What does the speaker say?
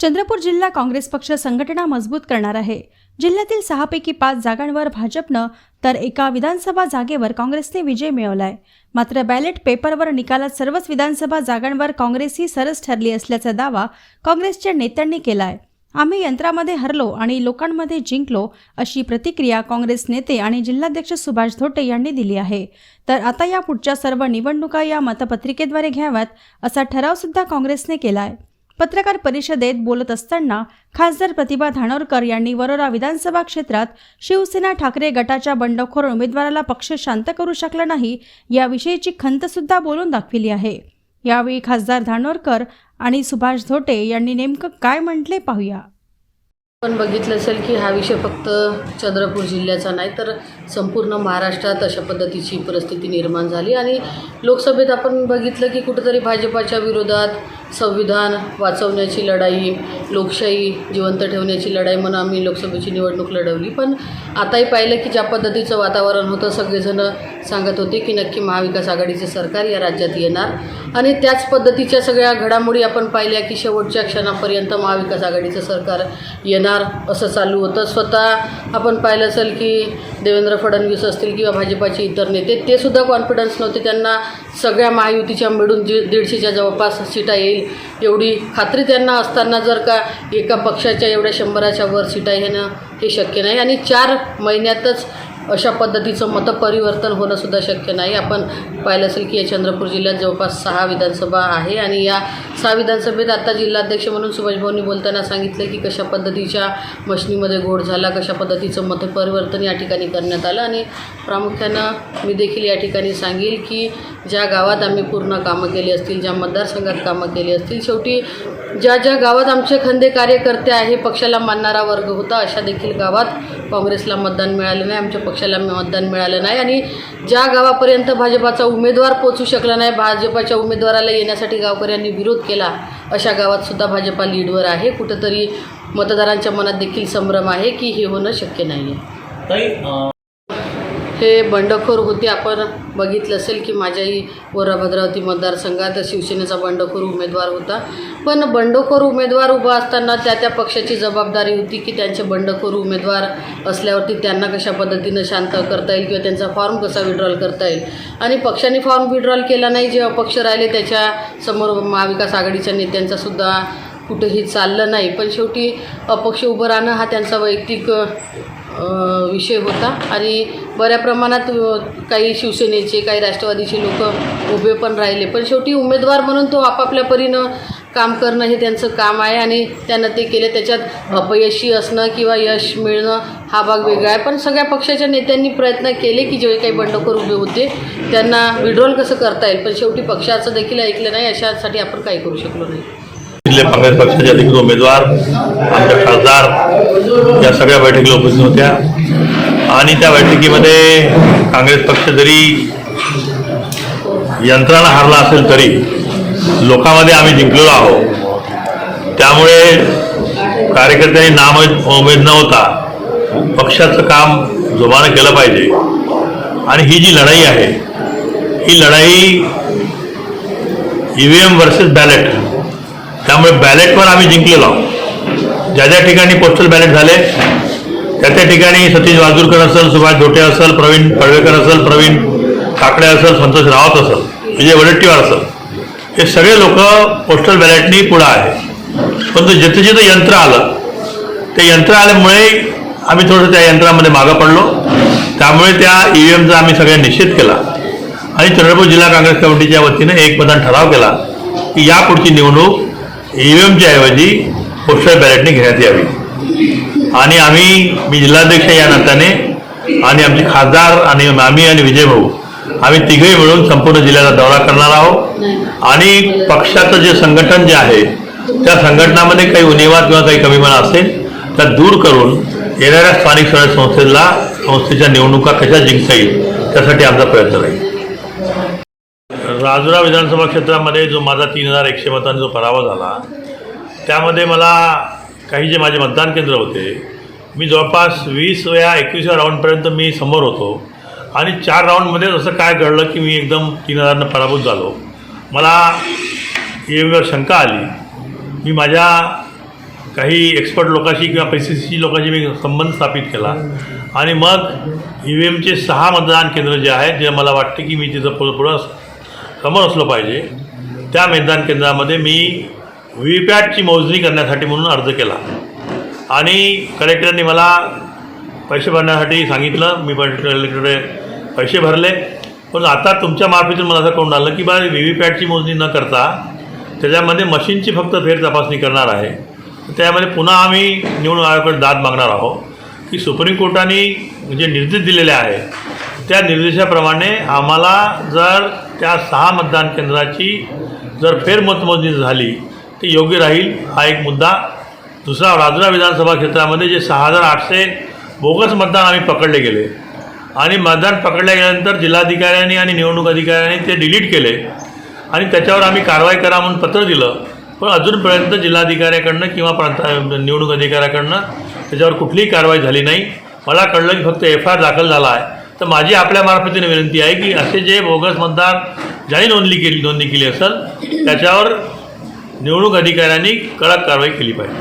चंद्रपूर जिल्हा काँग्रेस पक्ष संघटना मजबूत करणार आहे. जिल्ह्यातील सहापैकी पाच जागांवर भाजपनं तर एका विधानसभा जागेवर काँग्रेसने विजय मिळवलाय. मात्र बॅलेट पेपरवर निकालात सर्वच विधानसभा जागांवर काँग्रेस ही सरस ठरली असल्याचा दावा काँग्रेसच्या नेत्यांनी केलाय. आम्ही यंत्रामध्ये हरलो आणि लोकांमध्ये जिंकलो अशी प्रतिक्रिया काँग्रेस नेते आणि जिल्हाध्यक्ष सुभाष धोटे यांनी दिली आहे. तर आता या पुढच्या सर्व निवडणुका या मतपत्रिकेद्वारे घ्याव्यात असा ठराव सुद्धा काँग्रेसने केलाय. पत्रकार परिषदेत बोलत असताना खासदार प्रतिभा धानोरकर यांनी वरोरा विधानसभा क्षेत्रात शिवसेना ठाकरे गटाच्या बंडखोर उमेदवाराला पक्ष शांत करू शकला नाही याविषयीची खंतसुद्धा बोलून दाखविली आहे. यावेळी खासदार धानोरकर आणि सुभाष धोटे यांनी नेमकं काय म्हटले पाहूया. आपण बघितलं असेल की हा विषय फक्त चंद्रपूर जिल्ह्याचा नाही तर संपूर्ण महाराष्ट्रात अशा पद्धतीची परिस्थिती निर्माण झाली. आणि लोकसभेत आपण बघितलं की कुठंतरी भाजपाच्या विरोधात संविधान वाचवण्याची लढाई लोकशाही जिवंत ठेवण्याची लढाई म्हणून आम्ही लोकसभेची निवडणूक लढवली. पण आताही पाहिलं की ज्या पद्धतीचं वातावरण होतं सगळेजणं सांगत होते की नक्की महाविकास आघाडीचे सरकार या राज्यात येणार. आणि त्याच पद्धतीच्या सगळ्या घडामोडी आपण पाहिल्या की शेवटच्या क्षणापर्यंत महाविकास आघाडीचं सरकार येणार असं चालू होतं. स्वतः आपण पाहिलं असेल की देवेंद्र फडणवीस असतील किंवा भाजपाचे इतर नेते ते सुद्धा कॉन्फिडन्स नव्हते. त्यांना सगळ्या महायुतीच्या मिळून जी दीडशेच्या जवळपास सीटा येईल एवढी खात्री त्यांना असताना जर का एका पक्षाच्या एवढ्या शंभराच्या वर सीटा येणं हे शक्य नाही. आणि चार महिन्यातच अशा पद्धतीचं मतपरिवर्तन होणंसुद्धा शक्य नाही. आपण पाहिलं असेल की या चंद्रपूर जिल्ह्यात जवळपास सहा विधानसभा आहे आणि या सहा विधानसभेत आता जिल्हाध्यक्ष म्हणून सुभाष भाऊंनी बोलताना सांगितलं की कशा पद्धतीच्या मशनीमध्ये घोड झाला कशा पद्धतीचं मतपरिवर्तन या ठिकाणी करण्यात आलं आणि प्रामुख्यानं मी देखील या ठिकाणी सांगेल की ज्या गावात आम्ही पूर्ण कामं केली असतील ज्या मतदारसंघात कामं केली असतील शेवटी ज्या ज्या गावात आमचे खंदे कार्यकर्ते आहे पक्षाला मानणारा वर्ग होता अशा देखील गावात काँग्रेसला मतदान मिळालं नाही आमच्या पक्षाला मतदान मिळालं नाही आणि ज्या गावापर्यंत भाजपाचा उमेदवार पोचू शकला नाही भाजपाच्या उमेदवाराला येण्यासाठी गावकऱ्यांनी विरोध केला अशा गावात सुद्धा भाजपा लीडवर आहे. कुठंतरी मतदारांच्या मनात देखील संभ्रम आहे की हे होणं शक्य नाही आहे हे बंडखोर होते. आपण बघितलं असेल की माझ्याही वरा भद्रावती मतदारसंघात शिवसेनेचा बंडखोर उमेदवार होता. पण बंडखोर उमेदवार उभा असताना त्या त्या पक्षाची जबाबदारी होती की त्यांचे बंडखोर उमेदवार असल्यावरती त्यांना कशा पद्धतीनं शांत करता येईल किंवा त्यांचा फॉर्म कसा विड्रॉल करता येईल. आणि पक्षाने फॉर्म विड्रॉल केला नाही जे अपक्ष राहिले त्याच्यासमोर महाविकास आघाडीच्या नेत्यांचासुद्धा कुठेही कुठंही चाललं नाही. पण शेवटी अपक्ष उभं राहणं हा त्यांचा वैयक्तिक विषय होता. आणि बऱ्या प्रमाणात काही शिवसेनेचे काही राष्ट्रवादीचे लोक उभे पण राहिले. पण शेवटी उमेदवार म्हणून तो आपापल्या परीनं काम करणं हे त्यांचं काम आहे आणि त्यांना ते केलं. त्याच्यात अपयशी असणं किंवा यश मिळणं हा भाग वेगळा आहे. पण सगळ्या पक्षाच्या नेत्यांनी प्रयत्न केले की जे काही बंडखोर उभे होते त्यांना विड्रॉल कसं करता येईल? पण शेवटी पक्षाचं देखील ऐकलं नाही अशासाठी आपण काही करू शकलो नाही. जिल्हा काँग्रेस पक्षाचे अधिकृत उमेदवार आमच्या खासदार या सगळ्या बैठकीला उपस्थित होत्या. आणि त्या बैठकीमध्ये काँग्रेस पक्ष जरी यंत्रणा हारला असेल तरी लोकांमध्ये आम्ही जिंकलेलो आहोत. त्यामुळे कार्यकर्त्यांनी नाम उमेद न होता पक्षाचं काम जोमानं केलं पाहिजे. आणि ही जी लढाई आहे ही लढाई E V M versus ballot त्यामुळे बॅलेटवर आम्ही जिंकलेलो आहोत. ज्या ज्या ठिकाणी पोस्टल बॅलेट झाले त्या त्या ठिकाणी सतीश वाजूरकर असेल सुभाष धोटे असेल प्रवीण पडवेकर असेल प्रवीण काकडे असेल संतोष रावत असेल विजय वडेट्टीवार असेल हे सगळे लोक पोस्टल बॅलेटनी पुढं आहे परंतु जिथे जिथं यंत्र आलं ते यंत्र आल्यामुळे आम्ही थोडंसं त्या यंत्रामध्ये मागं पडलो. त्यामुळे त्या ई व्ही एमचा आम्ही सगळ्या निषेध केला. आणि चंद्रपूर जिल्हा काँग्रेस कमिटीच्या वतीने एक मतदान ठराव केला की यापुढची निवडणूक ई एमच्या ऐवजी पोस्टल बॅलेटने घेण्यात यावी. आणि आम्ही मी जिल्हाध्यक्ष या नात्याने आणि आमचे खासदार आणि आम्ही आणि विजय भाऊ आम्ही तिघही मिळून संपूर्ण जिल्ह्याचा दौरा करणार आहोत. आणि पक्षाचं जे संघटन जे आहे त्या संघटनामध्ये काही उणिवा किंवा काही कमीपणा असेल त्या दूर करून येणाऱ्या स्थानिक स्वराज्य संस्थेला संस्थेच्या निवडणुका कशा जिंकता येईल त्यासाठी आमचा प्रयत्न राहील. राजुरा विधानसभा क्षेत्रामध्ये जो माझा तीन हजार एकशे मतांचा जो पराभव झाला त्यामध्ये मला काही जे माझे मतदान केंद्र होते मी जवळपास वीस या एकवीसव्या राऊंडपर्यंत मी समोर होतो. आणि चार राऊंडमध्ये असं काय घडलं की मी एकदम तीन हजारनं पराभूत झालो. मला एवढं शंका आली. मी माझ्या काही एक्सपर्ट लोकांशी किंवा पैसेशी लोकांशी मी संबंध स्थापित केला. आणि मग ई व्ही एमचे सहा मतदान केंद्र जे आहेत जे मला वाटते की मी तिथं पुढं पुढं समोर असलं पाहिजे. त्या मतदान केंद्रामध्ये मी व्ही पॅटची मोजणी करण्यासाठी म्हणून अर्ज केला. आणि कलेक्टरने मला पैसे भरण्यासाठी सांगितलं. मी पण कलेक्टरकडे पैसे भरले. पण आता तुमच्या मार्फतून मला असं कोण आलं की बा व्ही व्ही पॅटची मोजणी न करता त्याच्यामध्ये मशीनची फक्त फेर तपासणी करणार आहे. त्यामध्ये पुन्हा आम्ही निवडणूक आयोगाकडे दाद मागणार आहोत की सुप्रीम कोर्टाने जे निर्देश दिलेले आहे त्या निर्देशाप्रमाणे आम्हाला जर त्या सहा मतदान केंद्राची जर फेरमतमोजणी झाली ते योग्य राहील हा एक मुद्दा. दुसरा राजुरा विधानसभा क्षेत्रामध्ये जे सहा हजार आठशे बोगस मतदान आम्ही पकडले गेले. आणि मतदान पकडल्या गेल्यानंतर जिल्हाधिकाऱ्यांनी आणि निवडणूक अधिकाऱ्यांनी ते डिलीट केले. आणि त्याच्यावर आम्ही कारवाई करा म्हणून पत्र दिलं. पण अजूनपर्यंत जिल्हाधिकाऱ्याकडनं किंवा प्रांत निवडणूक अधिकाऱ्याकडनं त्याच्यावर कुठलीही कारवाई झाली नाही. मला कळलं की फक्त एफ आय आर दाखल झाला आहे. तर माझी आपल्या मार्फतीने विनंती आहे की असे जे बोगस मतदार ज्यांनी नोंदणी केली नोंदणी केली असेल त्याच्यावर निवडणूक अधिकाऱ्यांनी कडक कारवाई केली पाहिजे.